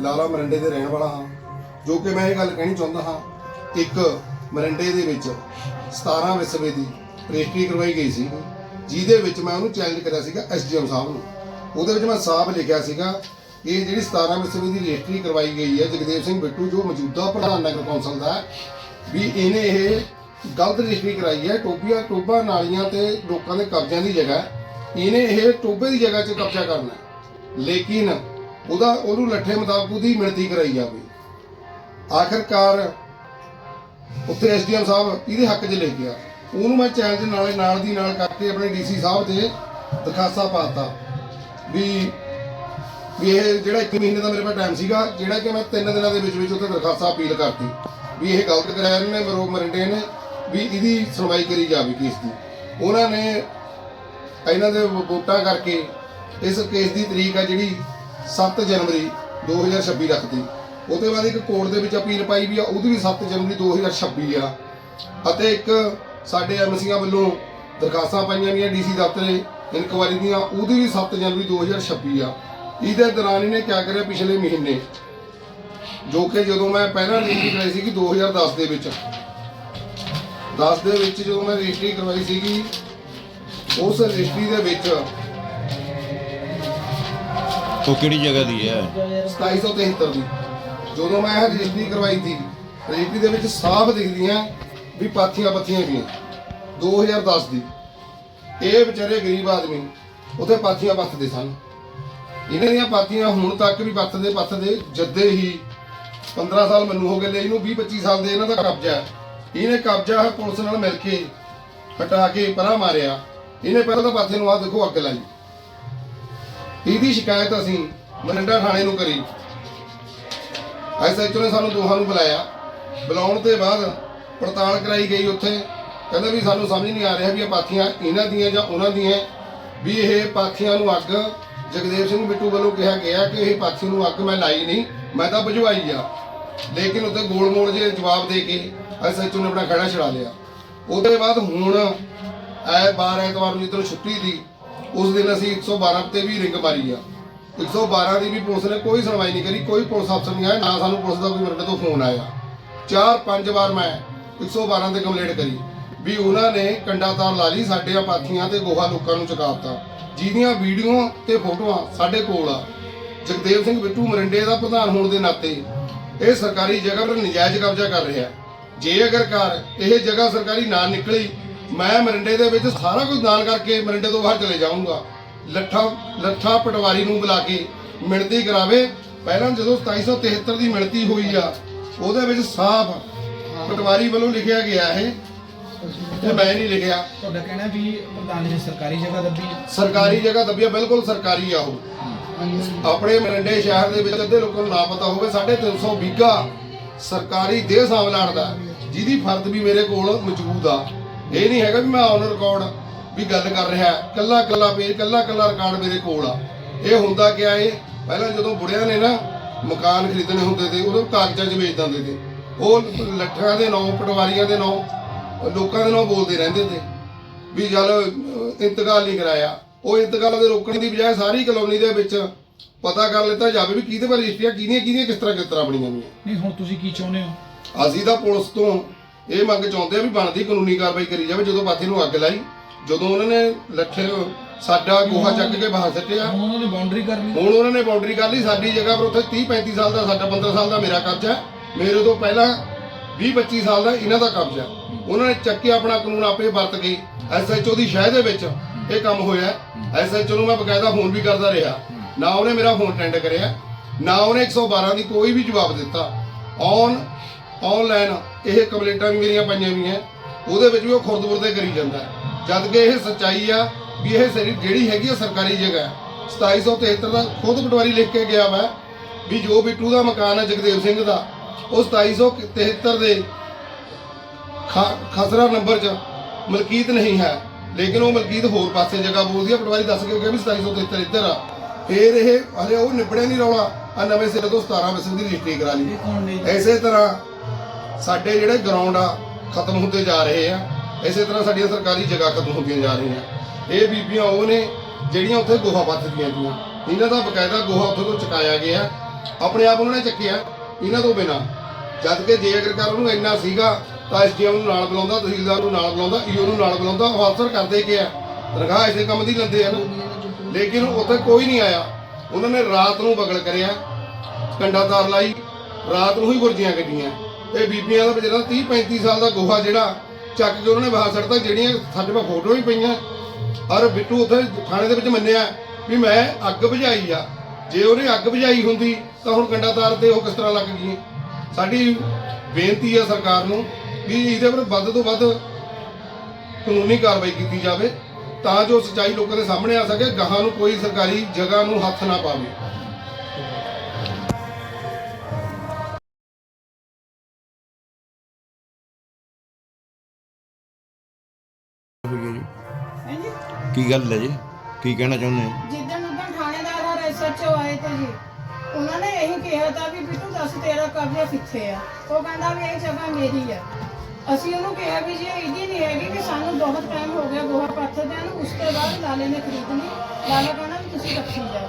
ਲਾਲਾ ਮਰੰਡੇ ਦੇ ਰਹਿਣ ਵਾਲਾ ਹਾਂ, ਜੋ ਕਿ ਮੈਂ ਇਹ ਗੱਲ ਕਹਿਣੀ ਚਾਹੁੰਦਾ ਹਾਂ, ਇੱਕ ਮਰੰਡੇ ਦੇ ਵਿੱਚ 17 ਵਿਸਵੇ ਦੀ ਰਜਿਸਟਰੀ ਕਰਵਾਈ ਗਈ ਸੀ, ਜਿਹਦੇ ਵਿੱਚ ਮੈਂ ਉਹਨੂੰ ਚੈਲੰਜ ਕਰਿਆ ਸੀਗਾ ਐਸਡੀਐਮ ਸਾਹਿਬ ਨੂੰ। ਉਹਦੇ ਵਿੱਚ ਮੈਂ ਸਾਫ਼ ਲਿਖਿਆ ਸੀਗਾ ਕਿ ਇਹ ਜਿਹੜੀ 17 ਵਿਸਵੇ ਦੀ ਰਜਿਸਟਰੀ ਕਰਵਾਈ ਗਈ ਹੈ, ਜਗਦੇਵ ਸਿੰਘ ਬਿੱਟੂ, ਜੋ ਮੌਜੂਦਾ ਪ੍ਰਧਾਨ ਨਗਰ ਕੌਂਸਲ ਦਾ ਵੀ ਇਹਨੇ ਇਹ ਗਲਤ ਰਜਿਸਟਰੀ ਕਰਾਈ ਹੈ ਟੋਬੀਆਂ ਟੋਬਾ ਨਾਲੀਆਂ ਤੇ ਲੋਕਾਂ ਦੇ ਕਬਜ਼ਿਆਂ ਦੀ ਜਗ੍ਹਾ ਇਹਨੇ ਇਹ ਟੋਬੇ ਦੀ ਜਗ੍ਹਾ 'ਚ ਕਬਜ਼ਾ ਕਰਨਾ ਲੇਕਿਨ ਉਹਦਾ ਉਹਨੂੰ ਲੱਠੇ ਮੁਤਾਬਕ ਉਹਦੀ ਮਿਣਤੀ ਕਰਾਈ ਜਾਵੇ। ਆਖਰਕਾਰ ਉੱਥੇ ਐਸਡੀਐਮ ਸਾਹਿਬ ਇਹਦੇ ਹੱਕ 'ਚ ਲੈ ਗਿਆ। ਉਹਨੂੰ ਮੈਂ ਚੈਲੰਜ ਨਾਲੇ ਨਾਲ ਦੀ ਨਾਲ ਕਰਕੇ ਆਪਣੇ ਡੀਸੀ ਸਾਹਿਬ ਤੇ ਦਰਖਾਸਤਾਂ ਪਾਤਾ ਵੀ ਵੀ ਇਹ ਜਿਹੜਾ 1 ਮਹੀਨੇ ਦਾ ਮੇਰੇ ਕੋਲ ਟਾਈਮ ਸੀਗਾ, ਜਿਹੜਾ ਕਿ ਮੈਂ 3 ਦਿਨਾਂ ਦੇ ਵਿੱਚ ਵਿੱਚ ਉੱਥੇ ਦਰਖਾਸਤਾਂ ਅਪੀਲ ਕਰਤੀ। ਵੀ ਇਹ ਗਲਤ ਕਰਾਇਆ ਇਹਨੇ, ਮਰੋ ਮਰਿੰਡੇ ਨੇ, ਵੀ ਇਹਦੀ ਸੁਣਵਾਈ ਕਰੀ ਜਾਵੇ ਕੇਸ ਦੀ। ਉਹਨਾਂ ਨੇ ਇਹਨਾਂ ਦੇ ਵੋਟਾਂ ਕਰਕੇ ਇਸ ਕੇਸ ਦੀ ਤਰੀਕ ਆ ਜਿਹੜੀ 7 ਜਨਵਰੀ 2026 ਰੱਖਦੀ ਉਹਦੇ ਬਾਅਦ ਇੱਕ ਕੋਰਟ ਦੇ ਵਿੱਚ ਅਪੀਲ ਪਾਈ ਵੀ ਆ, ਉਹਦੀ ਵੀ 7 ਜਨਵਰੀ 2026 ਆ। ਅਤੇ ਇੱਕ ਸਾਡੇ ਐਮਸੀਆਂ ਵੱਲੋਂ ਦਰਖਾਸਤਾਂ ਪਾਈਆਂ ਗਈਆਂ ਡੀਸੀ ਦਫ਼ਤਰੇ ਇਨਕੁਆਰੀ ਦੀਆਂ, ਉਹਦੀ ਵੀ 7 ਜਨਵਰੀ 2026 ਆ। ਇਹਦੇ ਦੌਰਾਨ ਇਹਨੇ ਕਿਆ ਕਰਿਆ ਪਿਛਲੇ ਮਹੀਨੇ? ਜੋ ਕਿ ਜਦੋਂ ਮੈਂ ਪਹਿਲਾਂ ਰਜਿਸਟਰੀ ਕਰਵਾਈ ਸੀਗੀ 2010 ਦੇ ਵਿੱਚ। 10 ਦੇ ਵਿੱਚ ਜਦੋਂ ਮੈਂ ਰਜਿਸਟਰੀ ਕਰਵਾਈ ਸੀਗੀ, ਉਸ ਰਜਿਸਟਰੀ ਦੇ ਵਿੱਚ ਉਹ ਕਿਹੜੀ ਜਗ੍ਹਾ ਦੀ ਹੈ? 2773 ਦੀ। ਜਦੋਂ ਮੈਂ ਇਹ ਰਜਿਸਟਰੀ ਕਰਵਾਈ ਸੀ, ਰਜਿਸਟਰੀ ਦੇ ਵਿੱਚ ਸਾਫ਼ ਦਿਖਦੀਆਂ ਵੀ ਪਾਥੀਆਂ ਪੱਥੀਆਂ ਵੀ 2010 ਦੀ। ਇਹ ਵਿਚਾਰੇ ਗਰੀਬ ਆਦਮੀ, ਉੱਥੇ ਪਾਥੀਆਂ ਪੱਥਦੇ ਸਨ। ਇਹਨਾਂ ਦੀਆਂ ਪਾਥੀਆਂ ਹੁਣ ਤੱਕ ਵੀ ਪੱਥਦੇ ਪੱਥਦੇ ਜੱਦੇ ਹੀ 15 ਸਾਲ ਮੈਨੂੰ ਹੋ ਗਏ ਲੈ ਇਹਨੂੰ 20 25 ਸਾਲ ਦੇ ਇਹਨਾਂ ਦਾ ਕਬਜ਼ਾ ਹੈ। ਇਹਨੇ ਕਬਜ਼ਾ ਪੁਲਿਸ ਨਾਲ ਮਿਲ ਕੇ ਹਟਾ ਕੇ ਪਰਾਂ ਮਾਰਿਆ। ਇਹਨੇ ਪਹਿਲਾਂ ਤਾਂ ਪਾਥੇ ਨੂੰ ਆ ਦੇਖੋ ਅੱਗ ਲਾਈ। ਇਹਦੀ ਸ਼ਿਕਾਇਤ ਅਸੀਂ ਮਰਿੰਡਾ ਥਾਣੇ ਨੂੰ ਕਰੀ। ਐਸਐਚਓ ਨੇ ਸਾਨੂੰ ਦੋਹਾਂ ਨੂੰ ਬੁਲਾਇਆ। ਬੁਲਾਉਣ ਤੇ ਬਾਅਦ ਪੜਤਾਲ ਕਰਾਈ ਗਈ ਉੱਥੇ। ਕਹਿੰਦਾ ਵੀ ਸਾਨੂੰ ਸਮਝ ਨਹੀਂ ਆ ਰਿਹਾ ਵੀ ਇਹ ਪਾਥੀਆਂ ਇਹਨਾਂ ਦੀਆਂ ਜਾਂ ਉਹਨਾਂ ਦੀਆਂ। ਵੀ ਇਹ ਪਾਥੀਆਂ ਨੂੰ ਅੱਗ, ਜਗਦੇਵ ਸਿੰਘ ਬਿੱਟੂ ਵੱਲੋਂ ਕਿਹਾ ਗਿਆ ਕਿ ਇਹ ਪਾਥੀ ਨੂੰ ਅੱਗ ਮੈਂ ਲਾਈ ਨਹੀਂ, ਮੈਂ ਤਾਂ ਬੁਝਵਾਈ ਆ। ਲੇਕਿਨ ਉੱਤੇ ਗੋਲ ਮੋੜ ਜੇ ਜਵਾਬ ਦੇ ਕੇ ਐਸਐਚਓ ਨੇ ਆਪਣਾ ਖੜਾ ਛੜਾ ਲਿਆ। ਉਹਦੇ ਬਾਅਦ ਹੁਣ ਐ ਬਾਰ ਐਤਵਾਰ ਨੂੰ ਜਦੋਂ ਛੁੱਟੀ ਦੀ ਉਸ ਦਿਨ ਅਸੀਂ 112 ਤੇ ਵੀ ਰਿੰਗ ਮਾਰੀ ਆ। 112 ਦੀ ਵੀ ਪੁਲਿਸ ਨੇ ਕੋਈ ਸੁਣਵਾਈ ਨਹੀਂ ਕਰੀ, ਕੋਈ ਪੁਲਿਸ ਅਫਸਰ ਨਹੀਂ ਆਇਆ, ਨਾ ਸਾਨੂੰ ਪੁਲਿਸ ਦਾ ਕੋਈ ਮੇਰੇ ਤੋਂ ਫੋਨ ਆਇਆ। ਚਾਰ ਪੰਜ ਵਾਰ ਮੈਂ 112 ਤੇ ਕੰਪਲੇਂਟ ਕਰੀ ਵੀ ਉਹਨਾਂ ਨੇ ਕੰਡਾ ਤਾਰ ਲਾ ਲਈ ਸਾਡੇ ਪਾਥੀਆਂ ਤੇ ਗੋਹਾ ਲੋਕਾਂ ਨੂੰ ਚੁਕਾਤਾ ਜਿਹਦੀਆਂ ਵੀਡੀਓ ਤੇ ਫੋਟੋਆਂ ਸਾਡੇ ਕੋਲ ਆ। ਜਗਦੇਵ ਸਿੰਘ ਬਿੱਟੂ ਮਰਿੰਡੇ ਦਾ ਪ੍ਰਧਾਨ ਹੋਣ ਦੇ ਨਾਤੇ ਇਹ ਸਰਕਾਰੀ ਜਗ੍ਹਾ 'ਤੇ ਨਜਾਇਜ਼ ਕਬਜ਼ਾ ਕਰ ਰਿਹਾ। ਜੇ ਅਗਰ ਕਰ ਇਹ ਜਗ੍ਹਾ ਸਰਕਾਰੀ ਨਾ ਨਿਕਲੀ ਮੈਂ ਮਰਿੰਡੇ ਦੇ ਵਿੱਚ ਸਾਰਾ ਕੁਝ ਦਾਨ ਕਰਕੇ ਮਰਿੰਡੇ ਤੋਂ ਬਾਹਰ ਚਲੇ ਜਾਊਂਗਾ। ਲੱਠਾ ਲੱਠਾ ਪਟਵਾਰੀ ਨੂੰ ਬੁਲਾ ਕੇ ਮਿਣਤੀ ਕਰਾਵੇ। ਪਹਿਲਾਂ ਜਦੋਂ 2773 ਦੀ ਮਿਣਤੀ ਹੋਈ ਆ ਉਹਦੇ ਵਿੱਚ ਸਾਫ਼ ਪਟਵਾਰੀ ਵੱਲੋਂ ਲਿਖਿਆ ਗਿਆ ਇਹ ਤੇ ਮੈਂ ਨਹੀਂ ਲਿਖਿਆ। ਤੁਹਾਡਾ ਕਹਿਣਾ ਵੀ ਪ੍ਰਧਾਨ ਜੀ ਸਰਕਾਰੀ ਜਗ੍ਹਾ ਦੱਬੀ। ਹੈ ਸਰਕਾਰੀ ਜਗ੍ਹਾ ਦੱਬਿਆ ਬਿਲਕੁਲ ਸਰਕਾਰੀ ਆ ਉਹ। ਆਪਣੇ ਮਰਿੰਡੇ ਸ਼ਹਿਰ ਦੇ ਵਿੱਚ ਅੱਧੇ ਲੋਕਾਂ ਨੂੰ ਨਾ ਪਤਾ ਹੋਵੇ 350 ਵਿਗਾ ਸਰਕਾਰੀ ਦੇਹ ਸਾਂਭਲਾਣ ਦਾ ਜਿਹਦੀ ਫਰਦ ਵੀ ਮੇਰੇ ਕੋਲ ਮੌਜੂਦ ਆ। ਇਹ ਨਹੀਂ ਹੈਗਾ ਵੀ ਮੈਂ ਔਨ ਰਿਕਾਰਡ ਵੀ ਗੱਲ ਕਰ ਰਿਹਾ ਕੱਲਾ ਕੱਲਾ ਪੇਜ ਕੱਲਾ ਕੱਲਾ ਰਿਕਾਰਡ ਮੇਰੇ ਕੋਲ ਆ। ਇਹ ਹੁੰਦਾ ਕਿਆ ਇਹ ਪਹਿਲਾਂ ਜਦੋਂ ਬੁੜਿਆਂ ਨੇ ਨਾ ਮਕਾਨ ਖਰੀਦਣੇ ਹੁੰਦੇ ਤੇ ਉਦੋਂ ਕਾਗਜ਼ਾਂ 'ਚ ਵੇਚ ਦਿੰਦੇ ਤੇ। ਉਹ ਲੱਠਾਂ ਦੇ ਨਾਂ ਪਟਵਾਰੀਆਂ ਦੇ ਨਾਂ ਲੋਕਾਂ ਦੇ ਨਾਂ ਬੋਲਦੇ ਰਹਿੰਦੇ ਤੇ। ਵੀ ਚੱਲ ਇੰਤਕਾਲ ਨਹੀਂ ਕਰਾਇਆ। ਉਹ ਇੰਤਕਾਲ ਦੇ ਰੋਕਣ ਦੀ ਬਜਾਏ ਸਾਰੀ ਕਲੋਨੀ ਦੇ ਵਿੱਚ ਪਤਾ ਕਰ ਲਿੱਤਾ ਜਾਵੇ ਵੀ ਕਿਹਦੇ ਪਰ ਰਜਿਸਟਰੀਆਂ ਕਿਹਦੀਆਂ ਕਿਹਦੀਆਂ ਕਿਸ ਤਰ੍ਹਾਂ ਕਿਸ ਤਰ੍ਹਾਂ ਬਣੀਆਂ ਨੇ ਨਹੀਂ ਹੁਣ ਤੁਸੀਂ ਕੀ ਚਾਹੁੰਦੇ ਹੋ? ਅਸੀਂ ਤਾਂ ਪੁਲਿਸ ਤੋਂ ਇਹ ਮੰਗ ਚਾਹੁੰਦੇ ਆ ਵੀ ਬਣਦੀ ਕਾਨੂੰਨੀ ਕਾਰਵਾਈ ਕਰੀ ਜਾਵੇ ਜਦੋਂ ਪਾਥੀ ਨੂੰ ਅੱਗ ਲਾਈ ਜਦੋਂ ਉਹਨਾਂ ਨੇ ਲੱਠੇ ਸਾਡਾ ਗੋਹਾ ਚੱਕ ਕੇ ਬਾਹਰ ਸੱਟਿਆ। ਹੁਣ ਉਹਨਾਂ ਨੇ ਬਾਉਂਡਰੀ ਕਰ ਲਈ। ਹੁਣ ਉਹਨਾਂ ਨੇ ਬਾਉਂਡਰੀ ਕਰ ਲਈ। ਸਾਡੀ ਜਗ੍ਹਾ ਪਰ ਉੱਥੇ 30 35 ਸਾਲ ਦਾ ਸਾਡਾ 15 ਸਾਲ ਦਾ ਮੇਰਾ ਕਬਜ਼ਾ ਹੈ। ਮੇਰੇ ਤੋਂ ਪਹਿਲਾਂ 20 25 ਸਾਲ ਦਾ ਇਹਨਾਂ ਦਾ ਕਬਜ਼ਾ ਹੈ। ਉਹਨਾਂ ਨੇ ਚੱਕੇ ਆਪਣਾ ਕਾਨੂੰਨ ਆਪੇ ਵਰਤ ਕੇ ਐਸਐਚਓ ਦੀ ਸ਼ਹਿ ਦੇ ਵਿੱਚ ਇਹ ਕੰਮ ਹੋਇਆ ਐਸਐਚਓ ਨੂੰ ਮੈਂ ਬਕਾਇਦਾ ਫੋਨ ਵੀ ਕਰਦਾ ਰਿਹਾ। ਨਾ ਉਹਨੇ ਮੇਰਾ ਫੋਨ ਅਟੈਂਡ ਕਰਿਆ। ਨਾ ਉਹਨੇ 112 ਦੀ ਕੋਈ ਵੀ ਜਵਾਬ ਦਿੱਤਾ। ਔਨ ਆਨਲਾਈਨ ਇਹ ਕੰਪਲੇਂਟਾਂ ਵੀ ਮੇਰੀਆਂ ਪਾਈਆਂ ਵੀ ਹੈ ਉਹਦੇ ਵਿੱਚ ਵੀ ਉਹ ਖੁਰਦਬੁਰਦੇ ਕਰੀ ਜਾਂਦਾ ਹੈ। ਜਦ ਕਿ ਇਹ ਸੱਚਾਈ ਆ ਵੀ ਇਹ ਸਾਰੀ ਜਿਹੜੀ ਹੈਗੀ ਆ ਸਰਕਾਰੀ ਜਗ੍ਹਾ ਹੈ। 2773 ਦਾ ਖੁਦ ਪਟਵਾਰੀ ਲਿਖ ਕੇ ਗਿਆ ਵਾ ਵੀ ਜੋ ਬਿੱਟੂ ਦਾ ਮਕਾਨ ਹੈ ਜਗਦੇਵ ਸਿੰਘ ਦਾ ਉਹ 2773 ਦੇ ਖਸਰਾ ਨੰਬਰ 'ਚ ਮਲਕੀਤ ਨਹੀਂ ਹੈ। ਲੇਕਿਨ ਉਹ ਮਲਕੀਤ ਹੋਰ ਪਾਸੇ ਜਗ੍ਹਾ ਬੋਲਦੀ ਆ। ਪਟਵਾਰੀ ਦੱਸ ਕੇ ਗਿਆ ਵੀ 2773 ਇੱਧਰ ਆ। ਫੇਰ ਇਹ ਹਲੇ ਉਹ ਨਿਬੜਿਆ ਨਹੀਂ ਰੌਲਾ। ਆ ਨਵੇਂ ਸਿਰੇ ਤੋਂ 17 ਵਿਸਵ ਦੀ ਰਜਿਸਟਰੀ ਕਰਾ ਲਈ। ਐਸੇ ਤਰ੍ਹਾਂ ਸਾਡੇ ਜਿਹੜੇ ਗਰਾਊਂਡ ਆ, ਖਤਮ ਹੁੰਦੇ ਜਾ ਰਹੇ ਆ। ਇਸੇ ਤਰ੍ਹਾਂ ਸਾਡੀਆਂ ਸਰਕਾਰੀ ਜਗ੍ਹਾ ਖਤਮ ਹੁੰਦੀਆਂ ਜਾ ਰਹੀਆਂ। ਇਹ ਬੀਬੀਆਂ ਉਹ ਨੇ ਜਿਹੜੀਆਂ ਉੱਥੇ ਗੋਹਾ ਪੱਥਦੀਆਂ ਗਈਆਂ ਇਹਨਾਂ ਦਾ ਬਕਾਇਦਾ ਗੋਹਾ ਉੱਥੇ ਤੋਂ ਚੁਕਾਇਆ ਗਿਆ। ਆਪਣੇ ਆਪ ਉਹਨਾਂ ਨੇ ਚੱਕਿਆ, ਇਹਨਾਂ ਤੋਂ ਬਿਨਾ। ਜਦ ਕਿ ਜੇ ਅਗਰ ਕਰ ਉਹਨੂੰ ਇੰਨਾ ਸੀਗਾ, ਤਾਂ ਐਸਡੀਐਮ ਨੂੰ ਨਾਲ ਬੁਲਾਉਂਦਾ, ਤਹਿਸੀਲਦਾਰ ਨੂੰ ਨਾਲ ਬੁਲਾਉਂਦਾ ਈਓ ਨੂੰ ਨਾਲ ਬੁਲਾਉਂਦਾ, ਉਹ ਅਫਸਰ ਕਰਦੇ ਗਿਆ ਆ? ਤਨਖਾਹ ਇਸੇ ਕੰਮ ਦੀ ਲੈਂਦੇ ਆ ਨਾ। ਲੇਕਿਨ ਉੱਥੇ ਕੋਈ ਨਹੀਂ ਆਇਆ। ਉਹਨਾਂ ਨੇ ਰਾਤ ਨੂੰ ਬਗਲ ਕਰਿਆ, ਕੰਡਾ ਤਾਰ ਲਾਈ, ਰਾਤ ਨੂੰ ਹੀ ਗੁਰਜੀਆਂ ਕੱਢੀਆਂ। ਤੇ ਬੀਬੀਆਂ ਦਾ ਜਿਹੜਾ 30 35 ਸਾਲ ਦਾ ਗੋਹਾ ਜਿਹੜਾ ਚੱਕ ਕੇ ਉਹਨਾਂ ਨੇ ਬਾਹਰ ਸੱਟਤਾ ਜਿਹੜੀਆਂ ਸਾਡੇ ਕੋਲ ਫੋਟੋ ਵੀ ਪਈਆਂ। ਔਰ ਬਿੱਟੂ ਉੱਥੇ ਥਾਣੇ ਦੇ ਵਿੱਚ ਮੰਨਿਆ ਵੀ ਮੈਂ ਅੱਗ ਬੁਝਾਈ ਆ। ਜੇ ਉਹਨੇ ਅੱਗ ਬੁਝਾਈ ਹੁੰਦੀ ਤਾਂ ਹੁਣ ਕੰਡਾ ਤਾਰ ਤੇ ਉਹ ਕਿਸ ਤਰ੍ਹਾਂ ਲੱਗ ਗਈ ਸਾਡੀ ਬੇਨਤੀ ਆ ਸਰਕਾਰ ਨੂੰ ਵੀ ਇਹਦੇ ਪਰ ਵੱਧ ਤੋਂ ਵੱਧ ਕਾਨੂੰਨੀ ਕਾਰਵਾਈ ਕੀਤੀ ਜਾਵੇ ਤਾਂ ਜੋ ਸੱਚਾਈ ਲੋਕਾਂ ਦੇ ਸਾਹਮਣੇ ਆ ਸਕੇ, ਗਾਹਾਂ ਨੂੰ ਕੋਈ ਸਰਕਾਰੀ ਜਗ੍ਹਾ ਨੂੰ ਹੱਥ ਨਾ ਪਾਵੇ। ਕੀ ਗੱਲ ਹੈ ਜੀ? ਕੀ ਕਹਿਣਾ ਚਾਹੁੰਦੇ ਹੋ? ਜਿੱਦਣ ਉਦੋਂ ਥਾਣੇਦਾਰ ਔਰ ਐਸਐਚਓ ਆਏ ਤੇ ਜੀ, ਉਹਨਾਂ ਨੇ ਇਹੀ ਕਿਹਾ ਤਾਂ ਵੀ ਬਿੱਟੂ ਦੱਸ ਤੇਰਾ ਕਬਜ਼ਾ ਕਿੱਥੇ ਆ? ਉਹ ਕਹਿੰਦਾ ਵੀ ਇਹ ਜਗ੍ਹਾ ਮੇਰੀ ਆ। ਅਸੀਂ ਉਹਨੂੰ ਕਿਹਾ ਵੀ ਜੀ ਇਹਦੀ ਨਹੀਂ ਹੈਗੀ ਕਿ ਸਾਨੂੰ ਬਹੁਤ ਟਾਈਮ ਹੋ ਗਿਆ ਗੋਹਾ ਪੱਥਦਿਆਂ ਨੂੰ, ਉਸ ਤੋਂ ਬਾਅਦ ਲਾਲੇ ਨੇ ਖਰੀਦਣੀ। ਲਾਲਾ ਕਹਿੰਦਾ ਵੀ ਤੁਸੀਂ ਰੱਖੀ ਜਾਓ।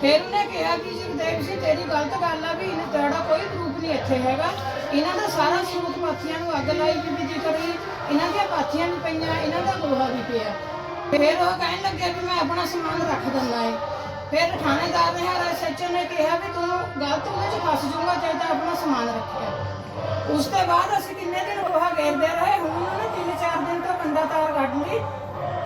ਫਿਰ ਉਹਨੇ ਕਿਹਾ ਵੀ ਜੀ, ਦੇਖ ਜੀ, ਤੇਰੀ ਗਲਤ ਗੱਲ ਆ ਵੀ ਇਹਨੇ ਤੁਹਾਡਾ ਕੋਈ ਪ੍ਰੂਫ ਨਹੀਂ ਇੱਥੇ ਹੈਗਾ। ਇਹਨਾਂ ਦਾ ਸਾਰਾ ਸੂਤ ਪਾਥੀਆਂ ਨੂੰ ਅੱਗ ਲਾਈ ਬੀਬੀ ਜੀ ਕਰੀ ਇਹਨਾਂ ਦੀਆਂ ਪਾਥੀਆਂ ਵੀ ਪਈਆਂ, ਇਹਨਾਂ ਦਾ ਗੋਹਾ ਵੀ ਪਿਆ। ਫਿਰ ਉਹ ਕਹਿਣ ਲੱਗੇ ਵੀ ਮੈਂ ਆਪਣਾ ਸਮਾਨ ਰੱਖ ਦਿੰਦਾ ਏ। ਫਿਰ ਥਾਣੇਦਾਰ ਨੇ ਹਰ ਐਸਐਚਓ ਨੇ ਕਿਹਾ ਵੀ ਤੂੰ ਗਲਤ ਉਹਦੇ ਚ ਫਸ ਜਾਊਗਾ ਚਾਹੀਦਾ ਆਪਣਾ ਸਮਾਨ ਰੱਖਿਆ। ਉਸ ਤੋਂ ਬਾਅਦ ਅਸੀਂ ਕਿੰਨੇ ਦਿਨ ਗੋਹਾ ਗੇਰਦੇ ਰਹੇ, ਹੁਣ ਉਹਨੇ ਤਿੰਨ ਚਾਰ ਦਿਨ ਤੋਂ ਕੰਡਾ ਤਾਰ ਕੱਢ ਲਈ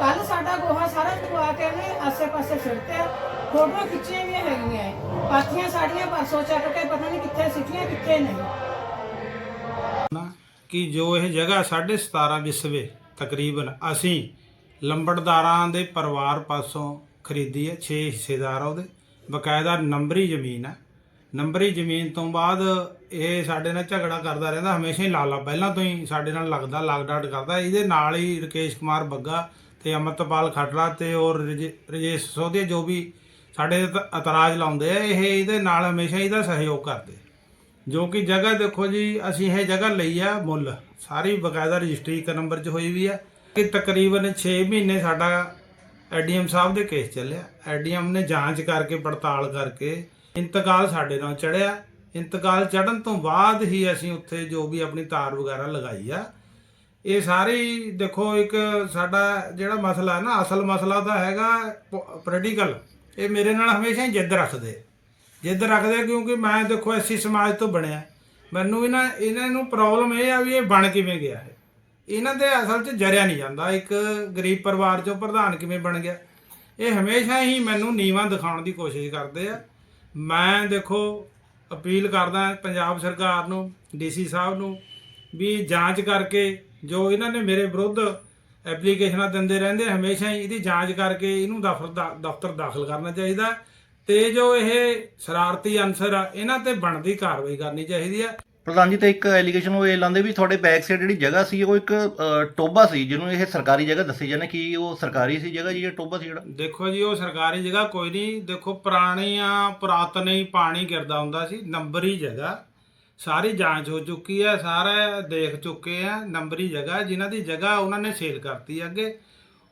ਕੱਲ ਸਾਡਾ ਗੋਹਾ ਸਾਰਾ ਚੁਕਵਾ ਕੇ ਉਹਨੇ ਆਸੇ-ਪਾਸੇ ਛਿੜਤਿਆ ਫੋਟੋਆਂ ਖਿੱਚੀਆਂ ਵੀ ਹੈਗੀਆਂ ਪਾਥੀਆਂ ਸਾਡੀਆਂ ਪਰਸੋਂ ਚੱਕ ਕੇ ਪਤਾ ਨਹੀਂ ਕਿੱਥੇ ਸਿੱਟੀਆਂ, ਕਿੱਥੇ ਨਹੀਂ। ਕਿ ਜੋ ਇਹ ਜਗ੍ਹਾ 17.5 ਵਿਸਵੇ ਤਕਰੀਬਨ ਅਸੀਂ ਲੰਬੜਦਾਰਾਂ ਦੇ ਪਰਿਵਾਰ ਪਾਸੋਂ ਖਰੀਦੀ ਹੈ 6 ਹਿੱਸੇਦਾਰ ਆ ਉਹਦੇ। ਬਕਾਇਦਾ ਨੰਬਰੀ ਜ਼ਮੀਨ ਹੈ। ਨੰਬਰੀ ਜ਼ਮੀਨ ਤੋਂ ਬਾਅਦ ਇਹ ਸਾਡੇ ਨਾਲ ਝਗੜਾ ਕਰਦਾ ਰਹਿੰਦਾ, ਹਮੇਸ਼ਾ ਹੀ ਲਾਲਾ, ਪਹਿਲਾਂ ਤੋਂ ਹੀ ਸਾਡੇ ਨਾਲ ਲੱਗਦਾ ਲਾਗਡਾਟ ਕਰਦਾ। ਇਹਦੇ ਨਾਲ ਹੀ ਰਕੇਸ਼ ਕੁਮਾਰ ਬੱਗਾ ਤੇ ਅਮਰਤਪਾਲ ਖਟੜਾ ਤੇ ਔਰ ਰਜੇ- ਰਜੇਸ਼ ਸੋਧੇ ਜੋ ਵੀ ਸਾਡੇ ਇਤਰਾਜ਼ ਲਾਉਂਦੇ ਆ, ਇਹ ਇਹਦੇ ਨਾਲ ਹਮੇਸ਼ਾ ਇਹਦਾ ਸਹਿਯੋਗ ਕਰਦੇ। ਜੋ ਕਿ ਜਗ੍ਹਾ ਦੇਖੋ ਜੀ, ਅਸੀਂ ਇਹ ਜਗ੍ਹਾ ਲਈ ਆ ਮੁੱਲ। ਸਾਰੀ ਬਕਾਇਦਾ ਰਜਿਸਟਰੀ ਇੱਕ ਨੰਬਰ 'ਚ ਹੋਈ ਵੀ ਆ। ਕਿ ਤਕਰੀਬਨ 6 ਮਹੀਨੇ ਸਾਡਾ ਐਡੀਐਮ ਸਾਹਿਬ ਦੇ ਕੇਸ ਚੱਲਿਆ। ਐਡੀਐਮ ਨੇ ਜਾਂਚ ਕਰਕੇ, ਪੜਤਾਲ ਕਰਕੇ ਇੰਤਕਾਲ ਸਾਡੇ ਨਾਲ ਚੜਿਆ। ਇੰਤਕਾਲ ਚੜਨ ਤੋਂ ਬਾਅਦ ਹੀ ਅਸੀਂ ਉੱਥੇ ਜੋ ਵੀ ਆਪਣੀ ਤਾਰ ਵਗੈਰਾ ਲਗਾਈ ਆ, ਇਹ ਸਾਰੀ ਦੇਖੋ ਇੱਕ ਸਾਡਾ ਜਿਹੜਾ ਮਸਲਾ ਹੈ ਨਾ, ਅਸਲ ਮਸਲਾ ਤਾਂ ਹੈਗਾ ਪੋਲੀਟੀਕਲ ਇਹ ਮੇਰੇ ਨਾਲ ਹਮੇਸ਼ਾ ਹੀ ਜਿੱਦ ਰੱਖਦੇ। ਜਿੱਦ ਰੱਖਦੇ ਕਿਉਂਕਿ ਮੈਂ ਦੇਖੋ ਐਸੀ ਸਮਾਜ ਤੋਂ ਬਣਿਆ। ਮੈਨੂੰ ਇਹਨਾਂ ਇਹਨਾਂ ਨੂੰ ਪ੍ਰੋਬਲਮ ਇਹ ਆ ਵੀ ਇਹ ਬਣ ਕਿਵੇਂ ਗਿਆ ਹੈ। ਇਹਨਾਂ ਦੇ ਅਸਲ 'ਚ ਜਰਿਆ ਨਹੀਂ ਜਾਂਦਾ। ਇੱਕ ਗਰੀਬ ਪਰਿਵਾਰ 'ਚੋਂ ਪ੍ਰਧਾਨ ਕਿਵੇਂ ਬਣ ਗਿਆ? ਇਹ ਹਮੇਸ਼ਾ ਹੀ ਮੈਨੂੰ ਨੀਵਾਂ ਦਿਖਾਉਣ ਦੀ ਕੋਸ਼ਿਸ਼ ਕਰਦੇ ਆ। ਮੈਂ ਦੇਖੋ, ਅਪੀਲ ਕਰਦਾ ਪੰਜਾਬ ਸਰਕਾਰ ਨੂੰ ਡੀਸੀ ਸਾਹਿਬ ਨੂੰ, ਵੀ ਜਾਂਚ ਕਰਕੇ ਜੋ ਇਹਨਾਂ ਨੇ ਮੇਰੇ ਵਿਰੁੱਧ ਐਪਲੀਕੇਸ਼ਨਾਂ ਦਿੰਦੇ ਰਹਿੰਦੇ ਹਮੇਸ਼ਾ ਹੀ ਇਹਦੀ ਜਾਂਚ ਕਰਕੇ ਇਹਨੂੰ ਦਫ਼ਤਰ ਦਾ- ਦਫ਼ਤਰ ਦਾਖਲ ਕਰਨਾ ਚਾਹੀਦਾ। ਤੇ ਜੋ ਇਹ ਸ਼ਰਾਰਤੀ ਅਨਸਰ ਆ, ਇਹਨਾਂ ਤੇ ਬਣਦੀ ਕਾਰਵਾਈ ਕਰਨੀ ਚਾਹੀਦੀ ਆ। ਪ੍ਰਧਾਨ ਜੀ ਤੇ ਇੱਕ ਐਲੀਗੇਸ਼ਨ ਉਹ ਇਹ ਲਾਉਂਦੇ ਵੀ ਤੁਹਾਡੇ ਬੈਕ ਸਾਈਡ ਜਿਹੜੀ ਜਗ੍ਹਾ ਸੀ ਉਹ ਇੱਕ ਅ, ਟੋਬਾ ਸੀ ਜਿਹਨੂੰ ਇਹ ਸਰਕਾਰੀ ਜਗ੍ਹਾ ਦੱਸੀ ਜਾਂਦੇ ਕਿ ਉਹ ਸਰਕਾਰੀ ਸੀ ਜਗ੍ਹਾ ਜੀ ਇਹ ਟੋਬਾ ਸੀ ਜਿਹੜਾ? ਦੇਖੋ ਜੀ ਉਹ ਸਰਕਾਰੀ ਜਗ੍ਹਾ ਕੋਈ ਨਹੀਂ। ਦੇਖੋ ਪੁਰਾਣੀਆਂ ਪੁਰਾਤਨ ਹੀ ਪਾਣੀ ਗਿਰਦਾ ਹੁੰਦਾ ਸੀ ਨੰਬਰੀ ਜਗ੍ਹਾ। ਸਾਰੀ ਜਾਂਚ ਹੋ ਚੁੱਕੀ ਹੈ ਸਾਰੇ ਦੇਖ ਚੁੱਕੇ ਆ ਨੰਬਰੀ ਜਗ੍ਹਾ। ਜਿਨ੍ਹਾਂ ਦੀ ਜਗ੍ਹਾ ਉਹਨਾਂ ਨੇ ਸੇਲ ਕਰਤੀ ਅੱਗੇ।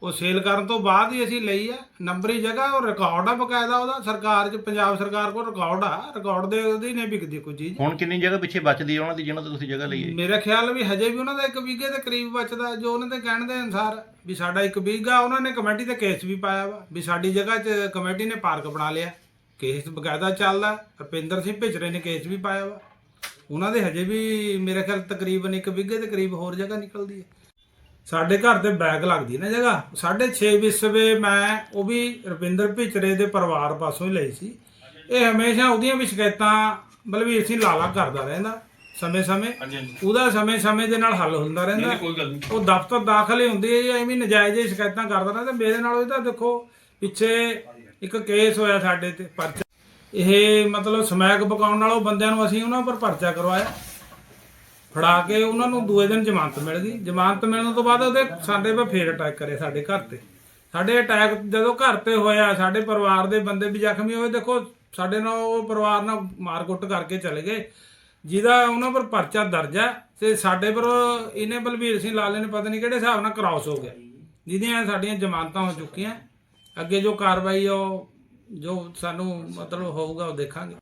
ਉਹ ਸੇਲ ਕਰਨ ਤੋਂ ਬਾਅਦ ਹੀ ਅਸੀਂ ਲਈ ਆ ਨੰਬਰੀ ਜਗ੍ਹਾ ਉਹ ਰਿਕਾਰਡ ਆ ਬਕਾਇਦਾ ਉਹਦਾ ਸਰਕਾਰ 'ਚ ਪੰਜਾਬ ਸਰਕਾਰ ਕੋਲ ਰਿਕਾਰਡ ਆ ਰਿਕਾਰਡ ਦੇ ਉਹਦੀ ਨਹੀਂ ਵਿਕਦੀ ਕੋਈ ਚੀਜ਼। ਹੁਣ ਕਿੰਨੀ ਜਗ੍ਹਾ ਪਿੱਛੇ ਬਚਦੀ ਹੈ ਉਹਨਾਂ ਦੀ ਜਿਹਨਾਂ ਤੋਂ ਤੁਸੀਂ ਜਗ੍ਹਾ ਲਈ ਹੈ? ਮੇਰਾ ਖਿਆਲ ਵੀ ਹਜੇ ਵੀ ਉਹਨਾਂ ਦਾ ਇੱਕ ਵੀਗੇ ਦੇ ਕਰੀਬ ਬਚਦਾ ਜੋ ਉਹਨਾਂ ਦੇ ਕਹਿਣ ਦੇ ਅਨਸਾਰ ਵੀ ਸਾਡਾ ਇੱਕ ਵੀਗਾ ਉਹਨਾਂ ਨੇ ਕਮੇਟੀ ਤੇ ਕੇਸ ਵੀ ਪਾਇਆ ਵਾ ਵੀ ਸਾਡੀ ਜਗ੍ਹਾ 'ਚ ਕਮੇਟੀ ਨੇ ਪਾਰਕ ਬਣਾ ਲਿਆ। ਕੇਸ ਬਕਾਇਦਾ ਚੱਲਦਾ ਰਪਿੰਦਰ ਸਿੰਘ ਭਿਚਰੇ ਨੇ ਕੇਸ ਵੀ ਪਾਇਆ ਵਾ। ਉਹਨਾਂ ਦੇ ਹਜੇ ਵੀ ਮੇਰੇ ਖਿਆਲ ਤਕਰੀਬਨ ਇੱਕ ਵੀਗੇ ਦੇ ਕਰੀਬ ਹੋਰ ਜਗ੍ਹਾ ਨਿਕਲਦੀ ਹੈ। ਸਾਡੇ ਘਰ ਤੇ ਬੈਗ ਲੱਗਦੀ ਨਾ ਜਗ੍ਹਾ। 6.5 ਵਿਸਵੇ ਮੈਂ ਉਹ ਵੀ ਰਵਿੰਦਰ ਭਿਚਰੇ ਦੇ ਪਰਿਵਾਰ ਪਾਸੋਂ ਹੀ ਲਈ ਸੀ। ਇਹ ਹਮੇਸ਼ਾ ਉਹਦੀਆਂ ਵੀ ਸ਼ਿਕਾਇਤਾਂ ਮਤਲਬ ਵੀ ਅਸੀਂ ਲਾਲਾ ਕਰਦਾ ਰਹਿੰਦਾ ਸਮੇਂ ਸਮੇਂ ਉਹਦਾ ਸਮੇਂ ਸਮੇਂ ਦੇ ਨਾਲ ਹੱਲ ਹੁੰਦਾ ਰਹਿੰਦਾ। ਉਹ ਦਫ਼ਤਰ ਦਾਖਲ ਹੀ ਹੁੰਦੀ ਹੈ ਐਵੇਂ ਨਜਾਇਜ਼ ਸ਼ਿਕਾਇਤਾਂ ਕਰਦਾ ਰਹਿੰਦਾ। ਮੇਰੇ ਨਾਲ ਇਹਦਾ ਦੇਖੋ ਪਿੱਛੇ ਇੱਕ ਕੇਸ ਹੋਇਆ ਸਾਡੇ ਤੇ ਪਰਚਾ। ਇਹ ਮਤਲਬ ਸਮੈਕ ਪਕਾਉਣ ਵਾਲੋ ਬੰਦਿਆਂ ਨੂੰ ਅਸੀਂ ਉਹਨਾਂ ਪਰ ਪਰਚਾ ਕਰਵਾਇਆ। ਫੜਾ ਕੇ ਉਹਨਾਂ ਨੂੰ ਦੂਏ ਦਿਨ ਜ਼ਮਾਨਤ ਮਿਲ ਗਈ। ਜ਼ਮਾਨਤ ਮਿਲਣ ਤੋਂ ਬਾਅਦ ਉਹਦੇ ਸਾਡੇ 'ਤੇ ਫੇਰ ਅਟੈਕ ਕਰੇ ਸਾਡੇ ਘਰ ਤੇ। ਸਾਡੇ ਅਟੈਕ ਜਦੋਂ ਘਰ ਤੇ ਹੋਇਆ, ਸਾਡੇ ਪਰਿਵਾਰ ਦੇ ਬੰਦੇ ਵੀ ਜ਼ਖਮੀ ਹੋਏ। ਦੇਖੋ, ਸਾਡੇ ਨਾਲ ਉਹ ਪਰਿਵਾਰ ਨਾਲ ਮਾਰਕੁੱਟ ਕਰਕੇ ਚਲੇ ਗਏ। ਜਿਹਦਾ ਉਹਨਾਂ ਪਰ ਪਰਚਾ ਦਰਜ ਹੈ ਤੇ ਸਾਡੇ ਪਰ ਇਹਨੇ ਬਲਬੀਰ ਸਿੰਘ ਲਾਲੇ ਨੇ ਪਤਾ ਨਹੀਂ ਕਿਹੜੇ ਹਿਸਾਬ ਨਾਲ ਕ੍ਰਾਸ ਹੋ ਗਿਆ। ਜਿਹਦੀਆਂ ਸਾਡੀਆਂ ਜ਼ਮਾਨਤਾਂ ਹੋ ਚੁੱਕੀਆਂ। ਅੱਗੇ ਜੋ ਕਾਰਵਾਈ ਉਹ, ਜੋ ਸਾਨੂੰ ਮਤਲਬ ਹੋਊਗਾ ਉਹ ਦੇਖਾਂਗੇ।